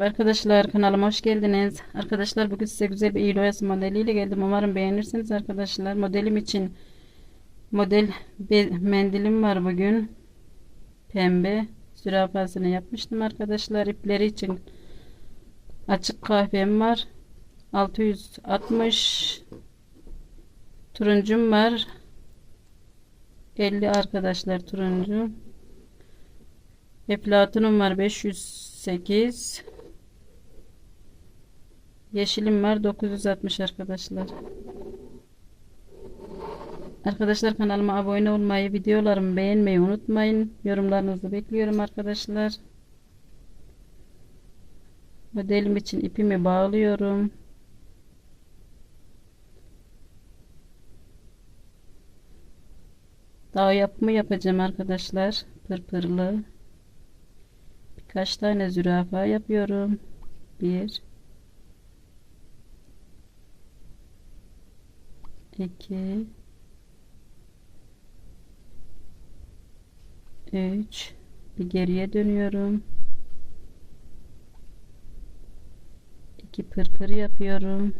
Merhaba arkadaşlar kanalıma hoş geldiniz. Arkadaşlar bugün size güzel bir iğne modeliyle geldim. Umarım beğenirsiniz arkadaşlar. Modelim için model mendilim var bugün. Pembe zürafasını yapmıştım arkadaşlar. İpleri için açık kahvem var. 660 turuncum var. 50 arkadaşlar turuncu. Eflatunum var 508. Yeşilim var 960 arkadaşlar. Arkadaşlar kanalıma abone olmayı, videolarımı beğenmeyi unutmayın. Yorumlarınızı bekliyorum arkadaşlar. Modelim için ipimi bağlıyorum. Daha yapımı yapacağım arkadaşlar. Pırpırlı. Birkaç tane zürafa yapıyorum. Bir. İki, Üç. Bir geriye dönüyorum. İki pırpır yapıyorum.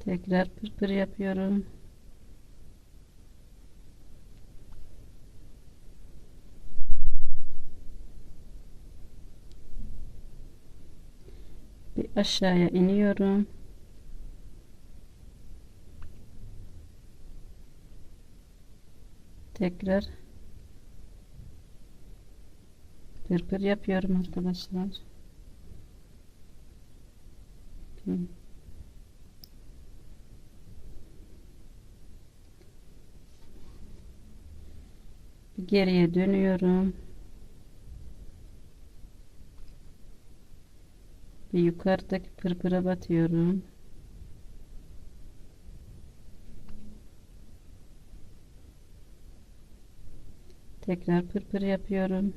Tekrar pırpır yapıyorum. Bir aşağıya iniyorum. Tekrar pırpır yapıyorum arkadaşlar. Bir, geriye dönüyorum. Bir yukarıdaki pırpıra batıyorum. Tekrar pırpır yapıyorum.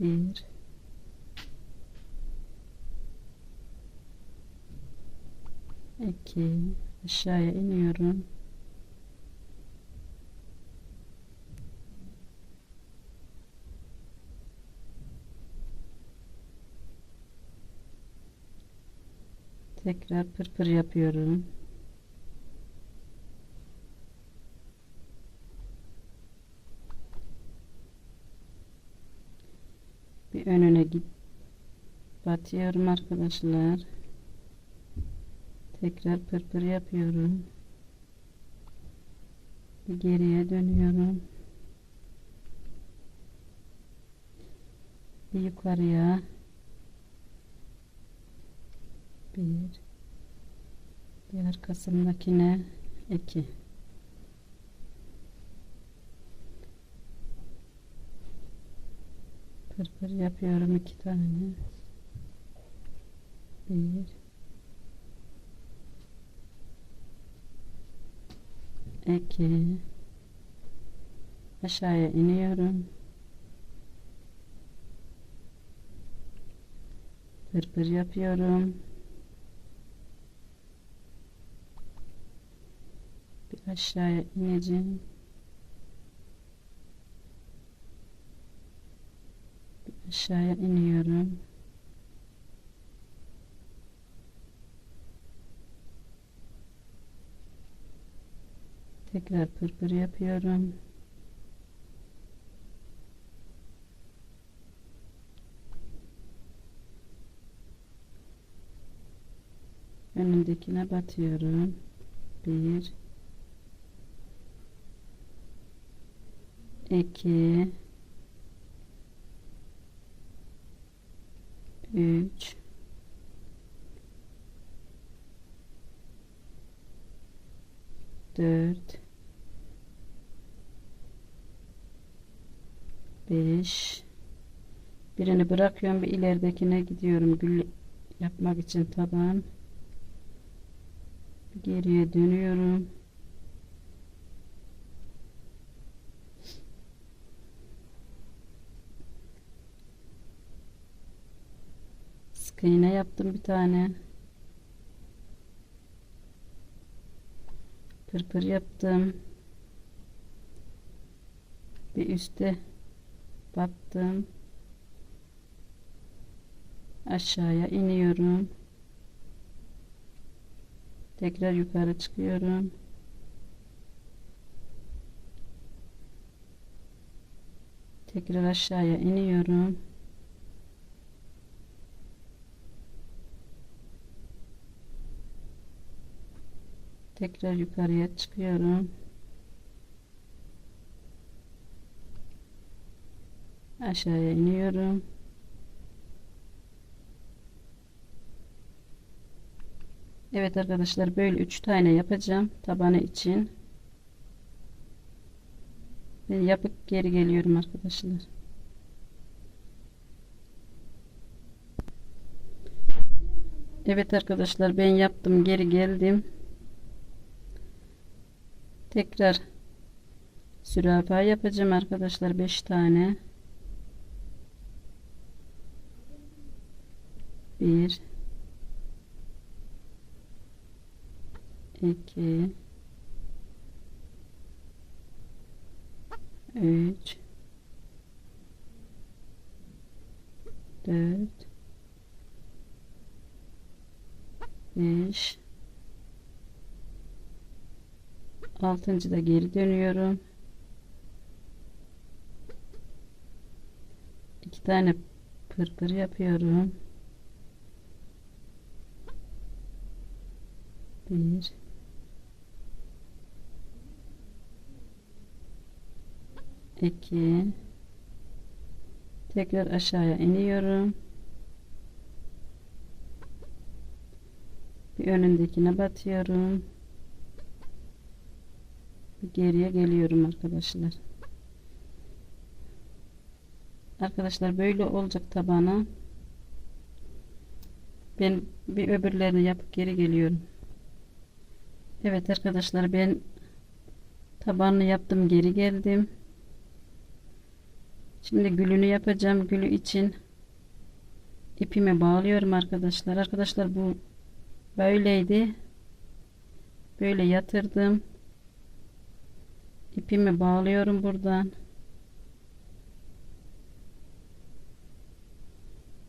Bir. iki aşağıya iniyorum. Tekrar pırpır yapıyorum. Bir önüne git batıyorum arkadaşlar. Tekrar pırpır yapıyorum. Bir geriye dönüyorum. Bir yukarıya bir bir arkasındakine iki. Pırpır yapıyorum iki tane. Bir. İki. Aşağıya iniyorum. Pırpır yapıyorum bir aşağıya ineceğim aşağıya iniyorum. Tekrar pırpır yapıyorum. Önündekine batıyorum. Bir iki. Üç. Dört. Beş. Birini bırakıyorum bir ileridekine gidiyorum. Gül yapmak için taban. Geriye dönüyorum iğne yaptım bir tane pırpır yaptım. Bir üste battım. Aşağıya iniyorum. Tekrar yukarı çıkıyorum. Tekrar aşağıya iniyorum. Tekrar yukarıya çıkıyorum. Aşağıya iniyorum. Evet arkadaşlar böyle 3 tane yapacağım tabanı için. Ben yapıp geri geliyorum arkadaşlar. Evet arkadaşlar ben yaptım geri geldim. Tekrar zürafa yapacağım arkadaşlar 5 tane. 1 2 3 4 5 altıncı da geri dönüyorum. İki tane pırpır yapıyorum. Bir. İki. Tekrar aşağıya iniyorum. Bir önündekine batıyorum geriye geliyorum arkadaşlar. Arkadaşlar böyle olacak tabanı ben bir öbürlerini yapıp geri geliyorum. Evet arkadaşlar ben tabanını yaptım geri geldim. Şimdi gülünü yapacağım gülü için ipimi bağlıyorum arkadaşlar. Arkadaşlar bu böyleydi. Böyle yatırdım ipimi bağlıyorum buradan.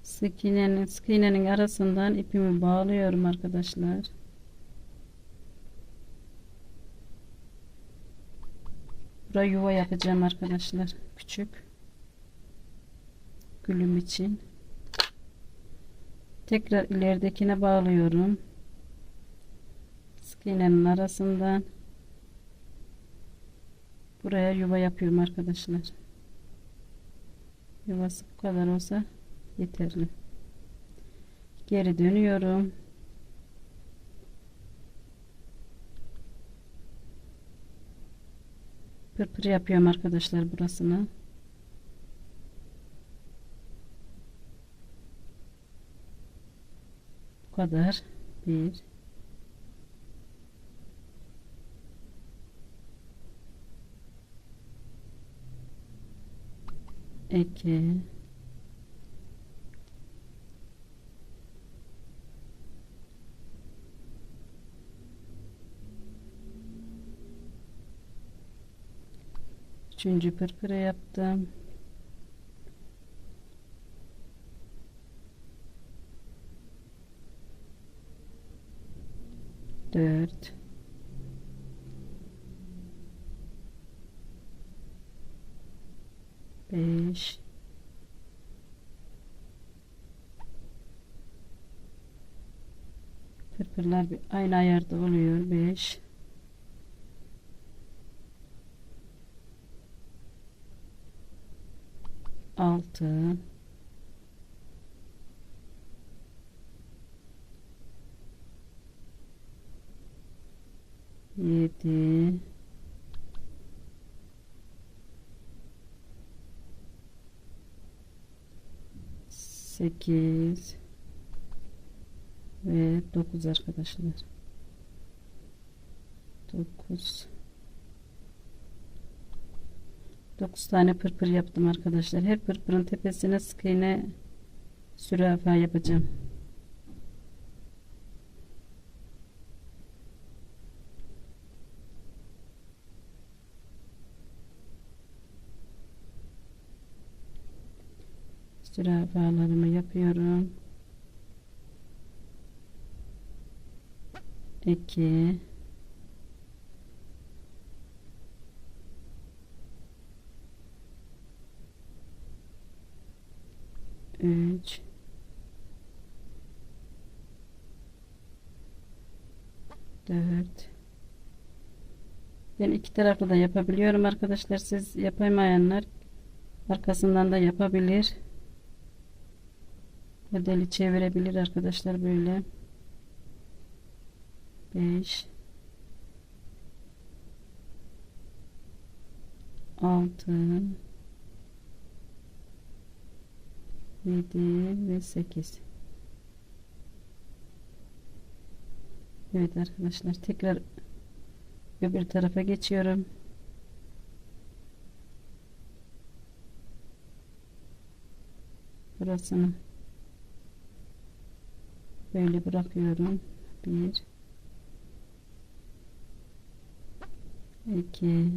Sık iğnenin, sık iğnenin arasından ipimi bağlıyorum arkadaşlar. Buraya yuva yapacağım arkadaşlar küçük. Gülüm için. Tekrar ileridekine bağlıyorum. Sık iğnenin arasından buraya yuva yapıyorum arkadaşlar. Yuvası bu kadar olsa yeterli. Geri dönüyorum. Pırpır yapıyorum arkadaşlar burasını. Bu kadar. Bir 2 Üçüncü pırpırı yaptım. Dört. 5 Pırpırlar bir aynı ayarda oluyor. 5 6 7 8 ve 9 arkadaşlar. 9 9 tane pırpır yaptım arkadaşlar. Her pırpırın tepesine sık iğne sürafa yapacağım zürafalarımı yapıyorum. 2 3 4 Ben iki taraflı da yapabiliyorum arkadaşlar. Siz yapamayanlar arkasından da yapabilir. Modeli çevirebilir arkadaşlar böyle. 5 6 7 ve 8 Evet arkadaşlar tekrar öbür tarafa geçiyorum. Burasını böyle bırakıyorum. 1 2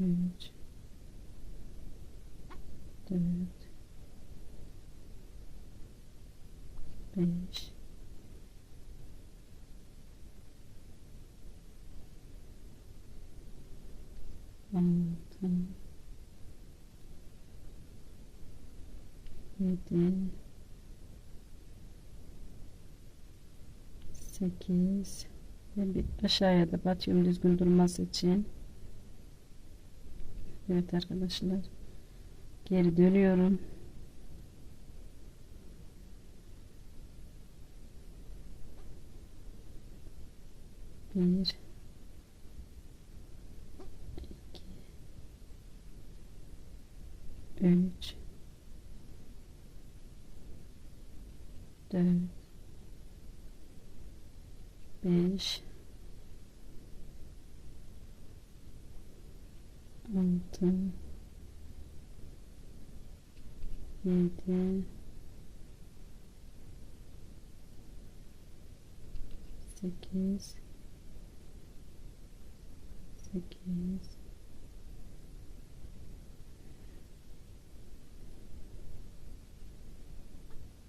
3 4 5 6 7 8 ben bir aşağıya da batıyorum düzgün durması için. Evet arkadaşlar. Geri dönüyorum. Bir. İki. Üç. Dört pés. alto, Até esse aqui,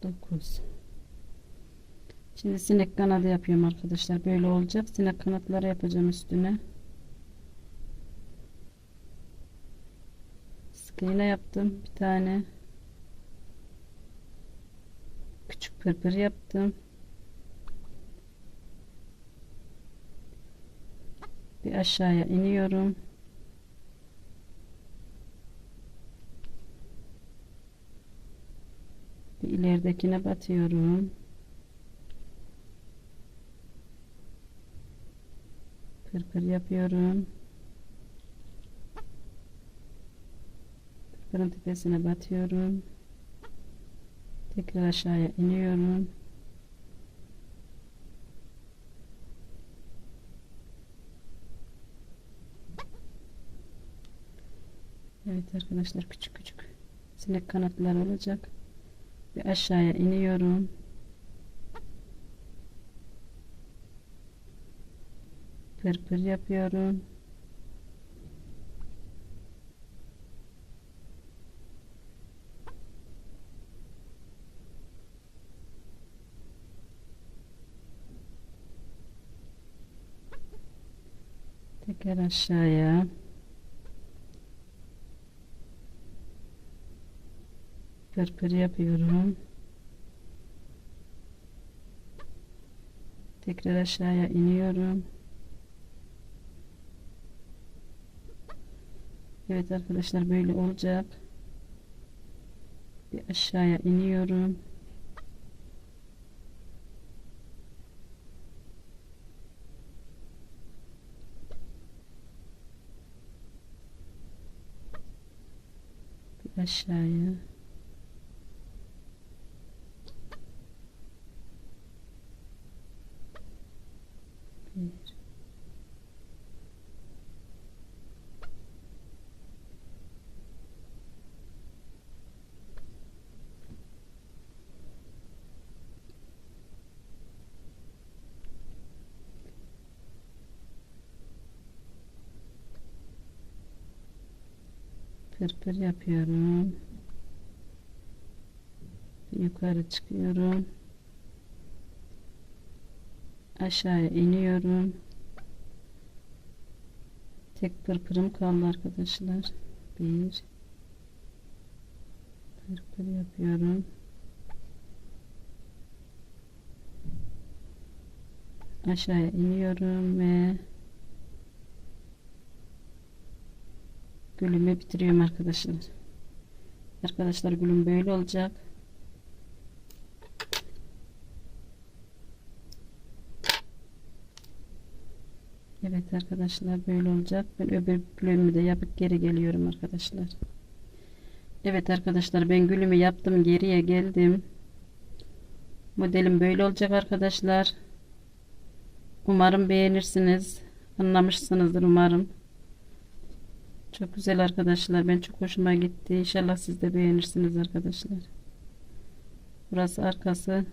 esse, Şimdi sinek kanadı yapıyorum arkadaşlar. Böyle olacak. Sinek kanatları yapacağım üstüne. Sık iğne yaptım. Bir tane. Küçük pırpır yaptım. Bir aşağıya iniyorum. Bir ileridekine batıyorum. Pırpır yapıyorum. Pırpırın tepesine batıyorum. Tekrar aşağıya iniyorum. Evet arkadaşlar küçük küçük sinek kanatlar olacak. Bir aşağıya iniyorum. Pırpır yapıyorum. Tekrar aşağıya. Pırpır yapıyorum. Tekrar aşağıya iniyorum. Evet arkadaşlar böyle olacak. Bir aşağıya iniyorum. Bir aşağıya. 41 yapıyorum. Yukarı çıkıyorum. Aşağıya iniyorum. Tek pırpırım kaldı arkadaşlar. 1 pırpır yapıyorum. Aşağıya iniyorum ve gülümü bitiriyorum arkadaşlar. Arkadaşlar gülüm böyle olacak. Evet arkadaşlar böyle olacak. Ben öbür gülümü de yapıp geri geliyorum arkadaşlar. Evet arkadaşlar ben gülümü yaptım geriye geldim. Modelim böyle olacak arkadaşlar. Umarım beğenirsiniz. Anlamışsınızdır umarım. Çok güzel arkadaşlar. Ben çok hoşuma gitti. İnşallah siz de beğenirsiniz arkadaşlar. Burası arkası.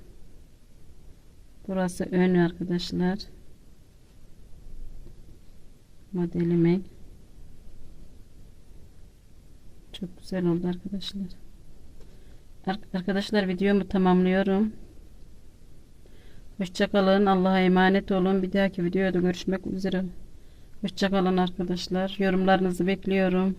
Burası önü arkadaşlar. Modelimin. Çok güzel oldu arkadaşlar. Ar- Arkadaşlar videomu tamamlıyorum. Hoşçakalın. Allah'a emanet olun. Bir dahaki videoda görüşmek üzere. Hoşçakalın arkadaşlar. Yorumlarınızı bekliyorum.